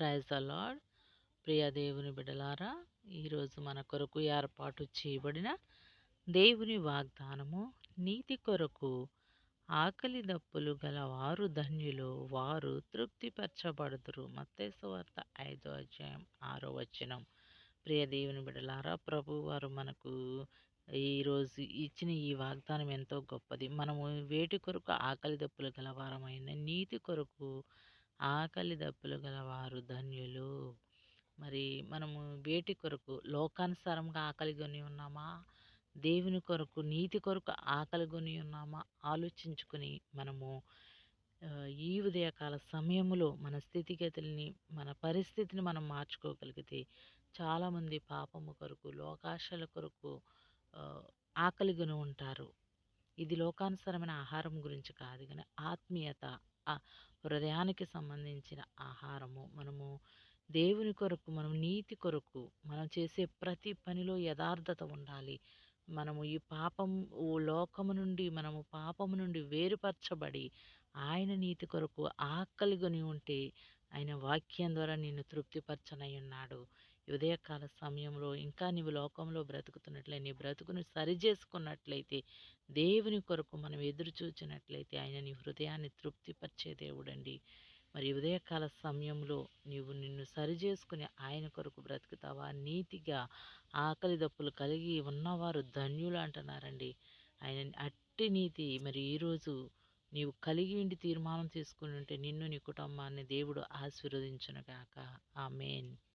Praise the lord. ప్రియ దేవుని బిడలారా ఈరోజు మన కొరకు ఏర్పాటు చేయబడిన దేవుని వాగ్దానము నీతి కొరకు ఆకలి దప్పులు గల వారు ధన్యులు వారు తృప్తిపరచబడుదురు. మత్తేసు ఐదో అధ్యాయం ఆరో వచనం. ప్రియ దేవుని బిడలారా ప్రభు వారు మనకు ఈరోజు ఇచ్చిన ఈ వాగ్దానం ఎంతో గొప్పది. మనము వేటి కొరకు ఆకలి దప్పులు గల వారమైన నీతి కొరకు ఆకలి దప్పులు గలవారు ధన్యులు. మరి మనము వేటి కొరకు లోకానుసారంగా ఆకలి కొని ఉన్నామా? దేవుని కొరకు నీతి కొరకు ఆకలి కొని ఉన్నామా? ఆలోచించుకుని మనము ఈ ఉదయకాల సమయంలో మన స్థితిగతుల్ని మన పరిస్థితిని మనం మార్చుకోగలిగితే చాలామంది పాపము కొరకు లోకాశల కొరకు ఆకలిగొని ఉంటారు. ఇది లోకానుసరమైన ఆహారం గురించి కాదు కానీ ఆత్మీయత హృదయానికి సంబంధించిన ఆహారము మనము దేవుని కొరకు మనం నీతి కొరకు మనం చేసే ప్రతి పనిలో యథార్థత ఉండాలి. మనము ఈ పాపం లోకము నుండి మనము పాపము నుండి వేరుపరచబడి ఆయన నీతి కొరకు ఆకలిగొని ఉంటే ఆయన వాక్యం ద్వారా నిన్ను తృప్తిపరచనై ఉన్నాడు ఉదయకాల సమయంలో ఇంకా నీవు లోకంలో బ్రతుకుతున్నట్లే నీ బ్రతుకును సరిచేసుకున్నట్లయితే దేవుని కొరకు మనం ఎదురు చూచినట్లయితే ఆయన నీ హృదయాన్ని తృప్తిపరిచే దేవుడండి. మరి ఉదయకాల సమయంలో నీవు నిన్ను సరిచేసుకుని ఆయన కొరకు బ్రతుకుతావా? నీతిగా ఆకలి దప్పులు కలిగి ఉన్నవారు ధన్యులు అంటున్నారండి. ఆయన అట్టి నీతి మరి ఈరోజు నీవు కలిగి ఉండి తీర్మానం తీసుకుని ఉంటే నిన్ను నీ కుటుంబాన్ని దేవుడు ఆశీర్వదించునుగాక ఆ మెయిన్